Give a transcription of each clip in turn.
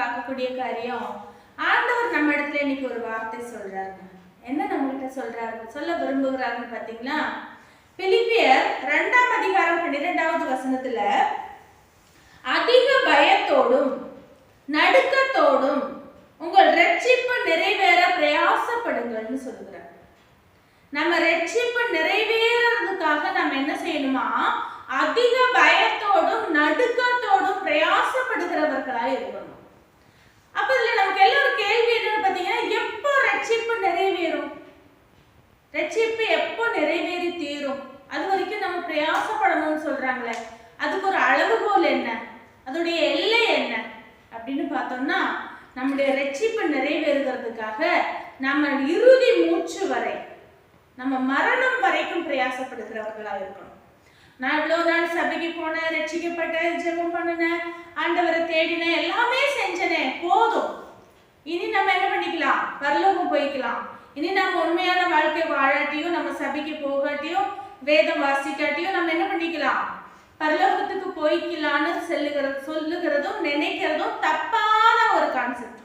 பார்க்கக்கூடிய காரியம். ஆண்டவர் நம்ம இடத்துல இன்னைக்கு ஒரு வார்த்தை சொல்றாருங்க என்ன நம்மகிட்ட சொல்றாரு? சொல்ல விரும்புகிறாருன்னு பாத்தீங்கன்னா பிலிப்பியர் ரெண்டாம் அதிகாரம் பன்னிரெண்டாவது வசனத்துல அதிக பயத்தோடும் நடுக்கத்தோடும் உங்கள் ரட்சிப்பு நிறைவேற பிரயாசப்படுங்கள்னு சொல்லுகிறார். நம்ம ரட்சிப்பு நிறைவேறதுக்காக நம்ம என்ன செய்யணுமா? அதிக பயத்தோடும் நடுக்கத்தோடும் பிரயாசப்படுகிறவர்களாய் இருக்கணும் அப்ப இதுல நமக்கு எல்லாம் ஒரு கேள்வி என்னன்னு பாத்தீங்கன்னா எப்போ ரட்சிப்பு நிறைவேறும் ரட்சிப்பு எப்போ நிறைவேறி தீரும் அது வரைக்கும் நம்ம பிரயாசப்படணும்னு சொல்றாங்களே அதுக்கு ஒரு அளவுகோல் என்ன? அதோடைய எல்லை என்ன? அப்படின்னு பார்த்தோம்னா நம்முடைய ரட்சிப்பு நிறைவேறுகிறதுக்காக நம்ம இறுதி மூச்சு வரை நம்ம மரணம் வரைக்கும் பிரயாசப்படுகிறவர்களா இருக்கணும். நான் இவ்வளோ நாள் சபைக்கு போனேன் ரட்சிக்கப்பட்டேன் ஜெபம் பண்ணினேன் ஆண்டவரை தேடினேன் எல்லாமே செஞ்சனேன் போதும் இனி நம்ம என்ன பண்ணிக்கலாம் பரலோகம் போய்க்கலாம் இனி நம்ம உண்மையான வாழ்க்கை வாழாட்டியும் நம்ம சபைக்கு போகாட்டியும் வேதம் வாசிக்காட்டியும் நம்ம என்ன பண்ணிக்கலாம்? பரலோகத்துக்கு போய்க்கலான்னு சொல்லுகிறது சொல்லுகிறதும் நினைக்கிறதும் தப்பான ஒரு கான்செப்ட்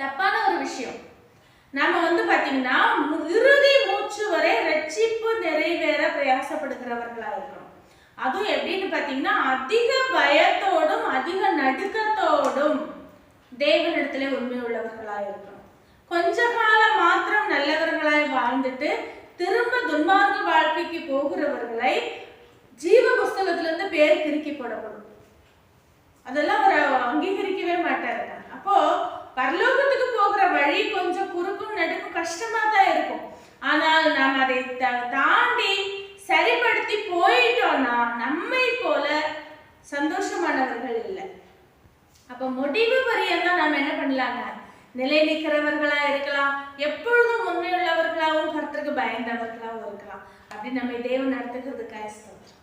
தப்பான ஒரு விஷயம். நம்ம வந்து பாத்தீங்கன்னா இறுதி மூச்சு வரை ரட்சிப்பு நிறைவேற பிரயாசப்படுகிறவர்களா இருக்கிறோம். அதுவும் எப்படின்னு பாத்தீங்கன்னா அதிக பயத்தோடும் அதிக நடுக்கத்தோடும் தேவனிடத்திலே உண்மை உள்ளவர்களா இருக்கிறோம். கொஞ்ச காலம் மாத்திரம் நல்லவர்களாய் வாழ்ந்துட்டு திரும்ப துன்மார்க்க வாழ்க்கைக்கு போகிறவர்களை ஜீவ புஸ்தகத்திலிருந்து பேர் கிறுக்கி போடப்படும். அதெல்லாம் அவர் அங்கீகரிக்கவே மாட்டாரு அப்போ பரலோகத்துக்கு போகிற வழி கொஞ்சம் குறுக்கும் நடுக்கும் கஷ்டமா தான் இருக்கும். ஆனால் நாம் அதை த- தாண்டி சரிப்படுத்தி போயிட்டோம்னா நம்மை போல சந்தோஷமானவர்கள் இல்லை. அப்ப முடிவு பரியந்தான் நம்ம என்ன பண்ணலாங்க? நிலை நிற்கிறவர்களா இருக்கலாம். எப்பொழுதும் உண்மையுள்ளவர்களாகவும் கருத்துக்கு பயந்தவர்களாகவும் இருக்கலாம். அப்படி நம்ம தேவன் நடத்துகிறதுக்காக ஸ்தோத்திரம்.